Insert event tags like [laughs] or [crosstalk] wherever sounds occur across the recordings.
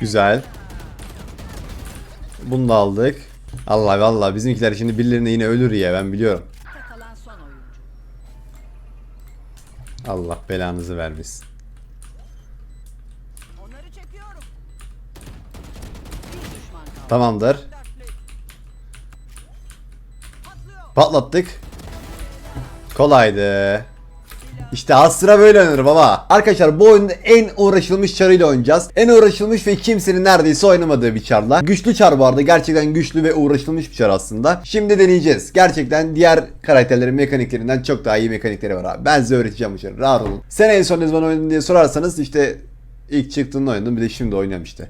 Güzel. Bunu da aldık. Allah vallahi bizimkiler şimdi birilerine yine ölür ya ben biliyorum. Allah belanızı vermesin. Tamamdır. Patlattık. Kolaydı. İşte Astra böyle oynanır baba. Arkadaşlar bu oyunda en uğraşılmış çarıyla oynayacağız. En uğraşılmış ve kimsenin neredeyse oynamadığı bir çarla. Güçlü çar bu arada. Gerçekten güçlü ve uğraşılmış bir çar aslında. Şimdi deneyeceğiz. Gerçekten diğer karakterlerin mekaniklerinden çok daha iyi mekanikleri var abi. Ben size öğreteceğim bu çarı. Rahat olun. Sen en son ne zaman oynadın diye sorarsanız işte ilk çıktığında oynadım. Bir de şimdi oynuyorum işte.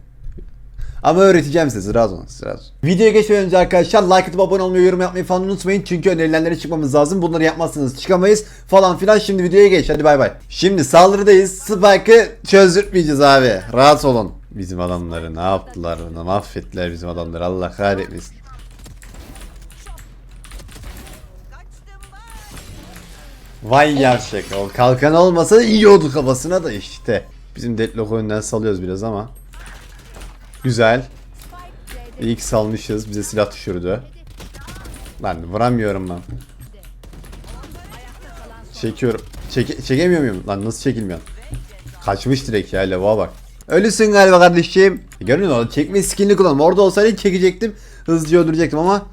Ama öğreteceğim size rahat olun siz rahat olun. Videoya geçmeden önce arkadaşlar like atıp abone olmayı yorum yapmayı falan unutmayın. Çünkü önerilenlere çıkmamız lazım. Bunları yapmazsanız çıkamayız falan filan. Şimdi videoya geç hadi bay bay. Şimdi saldırıdayız. Spike'ı çözdürtmeyeceğiz abi. Rahat olun. Bizim adamları ne yaptılar buna mahvettiler bizim adamları Allah kahretmesin. Vay yavşak o kalkan olmasa iyi oldu kafasına da işte. Bizim deadlock oyundan salıyoruz biraz ama. Güzel. İlk salmışız bize silah düşürdü. Lan vuramıyorum ben. Çekiyorum. Çeke- çekemiyor muyum? Lan nasıl çekilmiyor? Kaçmış direkt ya lavuğa bak. Ölüsün galiba kardeşim. E, Görüyor musun? Çekme skinini kullandım. Orada olsaydı çekecektim. Hızlıca öldürecektim ama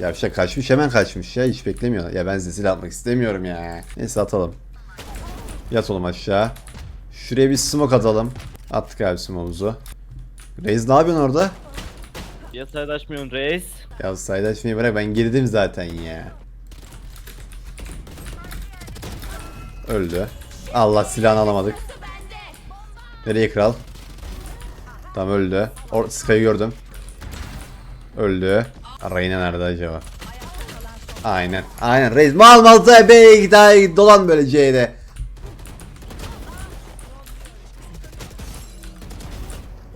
Yavşak kaçmış hemen kaçmış ya hiç beklemiyor. Ya ben size silah atmak istemiyorum ya. Neyse atalım. Yat oğlum aşağı. Şuraya bir smoke atalım. Attık abi smoke'umuzu. Reis ne yapıyorsun orada? Ya saydaşmıyorsun reis. Ya saydaşmayı bırak ben girdim zaten ya. Öldü. Allah silahını alamadık. Nereye kral? Tam öldü. Or Sky'ı gördüm. Öldü. Reyna nerede acaba? Aynen. Aynen. Reis mal mal say be daha dolan böyle C'de.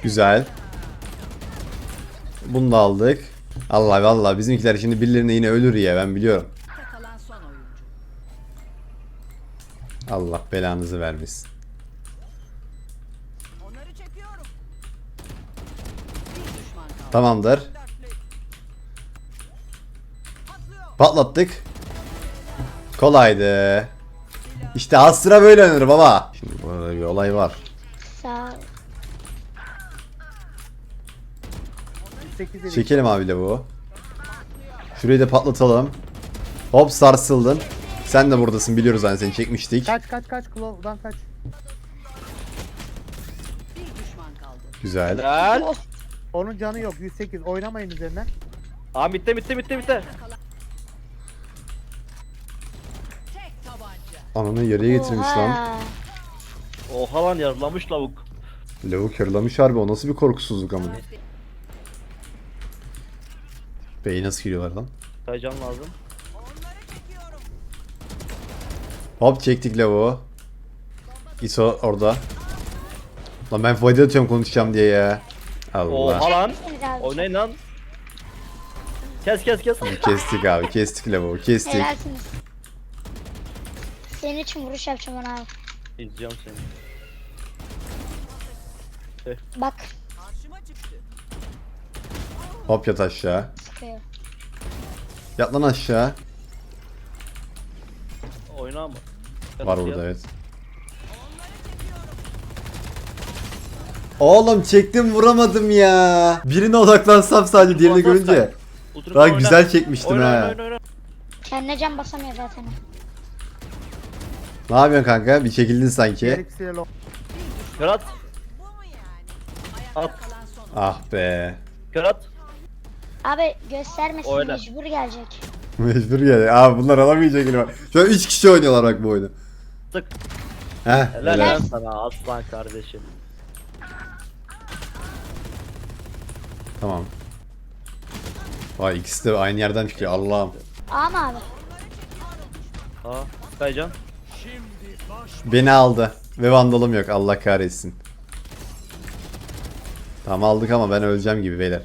Güzel. Bunu da aldık. Allah vallahi bizimkiler şimdi birilerine yine ölür ya ben biliyorum. kalan son oyuncu. Allah belanızı vermesin. Onları çekiyorum. Bir düşman kaldı. Tamamdır. Patlıyor. Patlattık. Kolaydı. İşte Astra böyle oynanır baba. Şimdi burada bir olay var. Sağ ol. 8 dedik. Çekelim abi de bu. Şurayı da patlatalım. Hop sarsıldın. Sen de buradasın biliyoruz hani seni çekmiştik. Kaç kaç kaç Claw'dan kaç. Bir düşman kaldı. Güzel. Helal. Onun canı yok 108 oynamayın üzerinden. Aa bitti bitti bitti bitti. Tek tabanca. Ananı yarıya getirmiş lan. Oha. Oha lan yarılamış lavuk. Lavuk yarılamış harbi o nasıl bir korkusuzluk ama. Bey nasıl giriyorlar lan? Saycan lazım. Onları çekiyorum. Hop çektik lavuğu. ISO orada. Lan ben fayda atıyorum konuşacağım diye ya. Allah. Oha lan. Oynayın lan. Kes kes kes. Kestik abi kestik lavuğu kestik. Helalsiniz. Senin için vuruş yapacağım ona abi. İzleyeceğim seni. Bak Karşıma çıktı. Hop yat aşağı. Sıkıyor. Yat lan aşağı. Oyna mı? Var burada evet. Oğlum çektim vuramadım ya. Birine odaklansam sadece diğerini görünce. Oturup Daha oyna. güzel çekmiştim Oyna, ha. oyna, oyna, oyna. Kendine can basamıyor zaten. Ne yapıyorsun kanka? Bir çekildin sanki. Kör at. Bu mu yani? At. Kalan son oyuncu. Ah be. Kör at. Abi göstermesin Oyna. mecbur gelecek. [laughs] Mecbur geldi. Abi bunlar alamayacak elim. Şu an 3 kişi oynuyorlar bak bu oyunu. Sık. Heh. Helal helal. lan sana aslan kardeşim. Tamam. Vay ikisi de aynı yerden çıkıyor Allah'ım. Ama abi. Aa Saycan. Beni aldı. Ve vandalım yok Allah kahretsin. Tamam aldık ama ben öleceğim gibi beyler.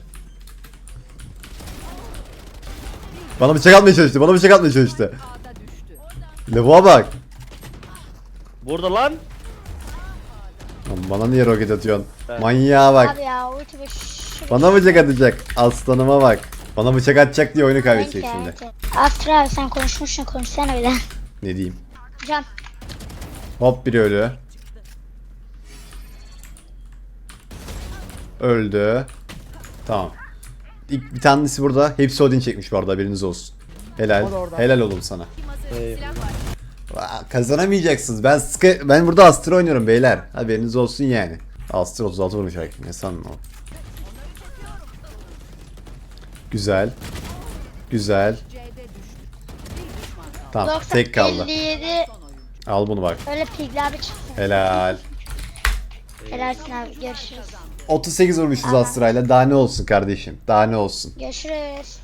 Bana bıçak atmaya çalıştı. Bana bıçak atmaya çalıştı. Lavuğa bak. Burada lan. Lan Bana niye roket atıyorsun? Evet. Manyağa bak. Abi ya şu- Bana bıçak atacak. Aslanıma bak. Bana bıçak atacak diye oyunu kaybedecek şimdi. Astra abi sen konuşmuşsun konuşsana bir de. [laughs] Ne diyeyim? Can. Hop biri ölü. Öldü. Tamam. İlk bir tanesi burada. Hepsi Odin çekmiş bu arada haberiniz olsun. Helal. Helal oğlum sana. Aa, kazanamayacaksınız. Ben sıkı, ben burada Astra oynuyorum beyler. Haberiniz olsun yani. Astra 36 vurmuş hakim. Ne sandın o? Güzel. Güzel. Tamam 90 tek kaldı. 57 Al bunu bak. öyle pigli abi çıksın. Helal. Helalsin abi görüşürüz. 38 vurmuşuz Astra'yla. Daha ne olsun kardeşim? Daha ne olsun? Görüşürüz.